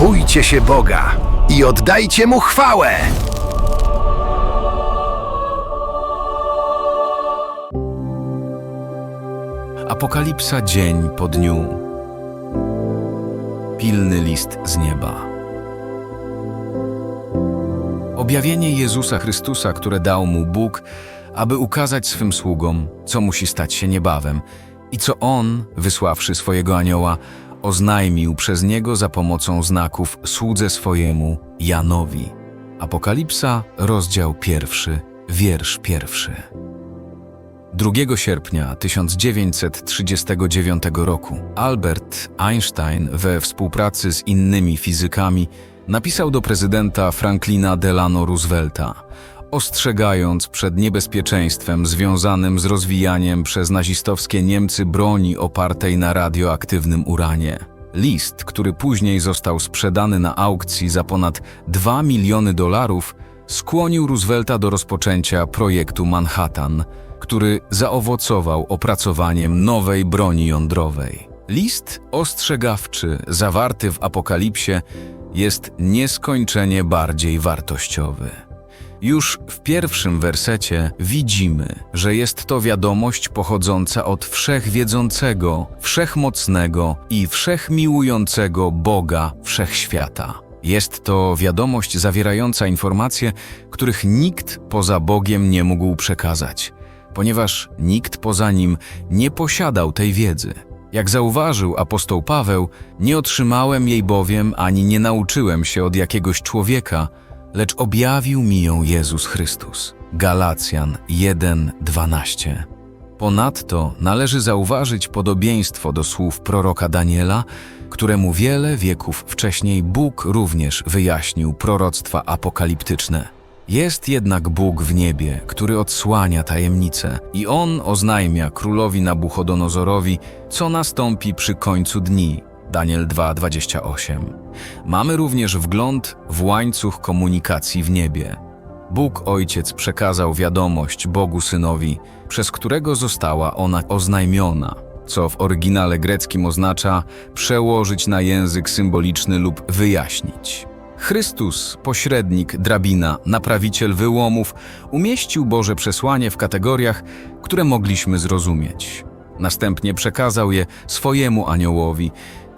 Bójcie się Boga i oddajcie Mu chwałę! Apokalipsa dzień po dniu. Pilny list z nieba. Objawienie Jezusa Chrystusa, które dał mu Bóg, aby ukazać swym sługom, co musi stać się niebawem i co On, wysławszy swojego anioła, oznajmił przez niego za pomocą znaków słudze swojemu Janowi. Apokalipsa, rozdział pierwszy, wiersz pierwszy. 2 sierpnia 1939 roku Albert Einstein we współpracy z innymi fizykami napisał do prezydenta Franklina Delano Roosevelta, ostrzegając przed niebezpieczeństwem związanym z rozwijaniem przez nazistowskie Niemcy broni opartej na radioaktywnym uranie. List, który później został sprzedany na aukcji za ponad 2 miliony dolarów, skłonił Roosevelta do rozpoczęcia projektu Manhattan, który zaowocował opracowaniem nowej broni jądrowej. List ostrzegawczy zawarty w Apokalipsie jest nieskończenie bardziej wartościowy. Już w pierwszym wersecie widzimy, że jest to wiadomość pochodząca od wszechwiedzącego, wszechmocnego i wszechmiłującego Boga wszechświata. Jest to wiadomość zawierająca informacje, których nikt poza Bogiem nie mógł przekazać, ponieważ nikt poza nim nie posiadał tej wiedzy. Jak zauważył apostoł Paweł, nie otrzymałem jej bowiem ani nie nauczyłem się od jakiegoś człowieka, lecz objawił mi ją Jezus Chrystus. Galacjan 1:12. Ponadto należy zauważyć podobieństwo do słów proroka Daniela, któremu wiele wieków wcześniej Bóg również wyjaśnił proroctwa apokaliptyczne. Jest jednak Bóg w niebie, który odsłania tajemnice i On oznajmia królowi Nabuchodonozorowi, co nastąpi przy końcu dni. Daniel 2:28. Mamy również wgląd w łańcuch komunikacji w niebie. Bóg Ojciec przekazał wiadomość Bogu Synowi, przez którego została ona oznajmiona, co w oryginale greckim oznacza przełożyć na język symboliczny lub wyjaśnić. Chrystus, pośrednik, drabina, naprawiciel wyłomów, umieścił Boże przesłanie w kategoriach, które mogliśmy zrozumieć. Następnie przekazał je swojemu aniołowi,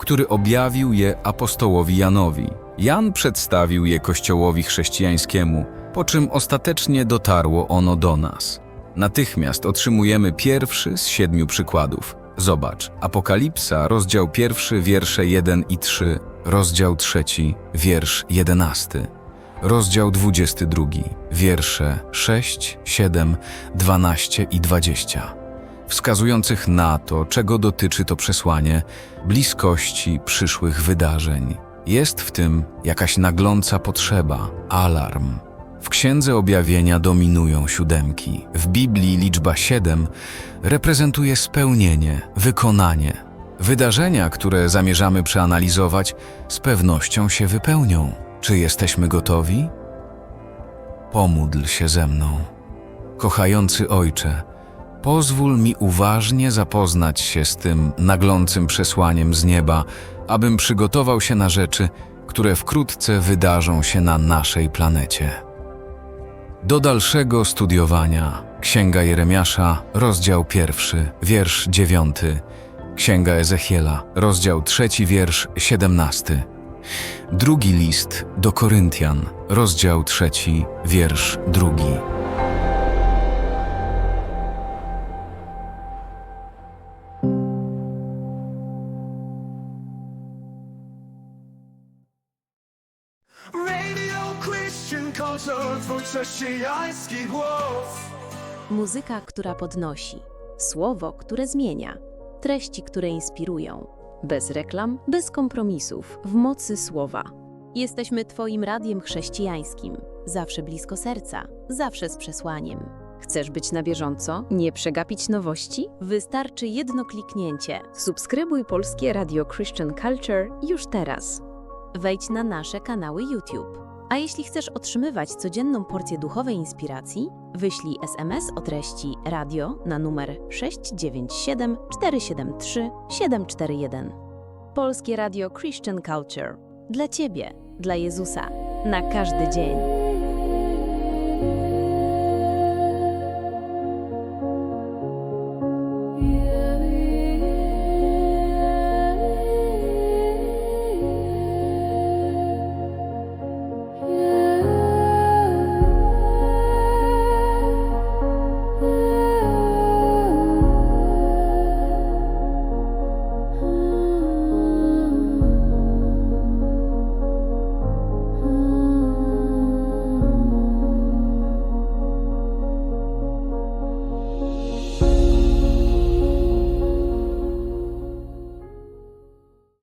który objawił je apostołowi Janowi. Jan przedstawił je Kościołowi chrześcijańskiemu, po czym ostatecznie dotarło ono do nas. Natychmiast otrzymujemy pierwszy z siedmiu przykładów. Zobacz, Apokalipsa, rozdział pierwszy, wiersze 1 i 3, rozdział trzeci, wiersz 11, rozdział 22, wiersze 6, 7, 12 i 20 wskazujących na to, czego dotyczy to przesłanie, bliskości przyszłych wydarzeń. Jest w tym jakaś nagląca potrzeba, alarm. W Księdze Objawienia dominują siódemki. W Biblii liczba siedem reprezentuje spełnienie, wykonanie. Wydarzenia, które zamierzamy przeanalizować, z pewnością się wypełnią. Czy jesteśmy gotowi? Pomódl się ze mną. Kochający Ojcze, Pozwól mi uważnie zapoznać się z tym naglącym przesłaniem z nieba, abym przygotował się na rzeczy, które wkrótce wydarzą się na naszej planecie. Do dalszego studiowania Księga Jeremiasza, rozdział pierwszy, wiersz dziewiąty, Księga Ezechiela, rozdział trzeci, wiersz siedemnasty, drugi list do Koryntian, rozdział trzeci, wiersz drugi. Culture, twój chrześcijański głos. Muzyka, która podnosi, słowo, które zmienia, treści, które inspirują. Bez reklam, bez kompromisów, w mocy słowa. Jesteśmy Twoim radiem chrześcijańskim, zawsze blisko serca, zawsze z przesłaniem. Chcesz być na bieżąco? Nie przegapić nowości? Wystarczy jedno kliknięcie. Subskrybuj Polskie Radio Christian Culture już teraz. Wejdź na nasze kanały YouTube. A jeśli chcesz otrzymywać codzienną porcję duchowej inspiracji, wyślij SMS o treści radio na numer 697 473 741. Polskie Radio Christian Culture. Dla Ciebie, dla Jezusa, na każdy dzień.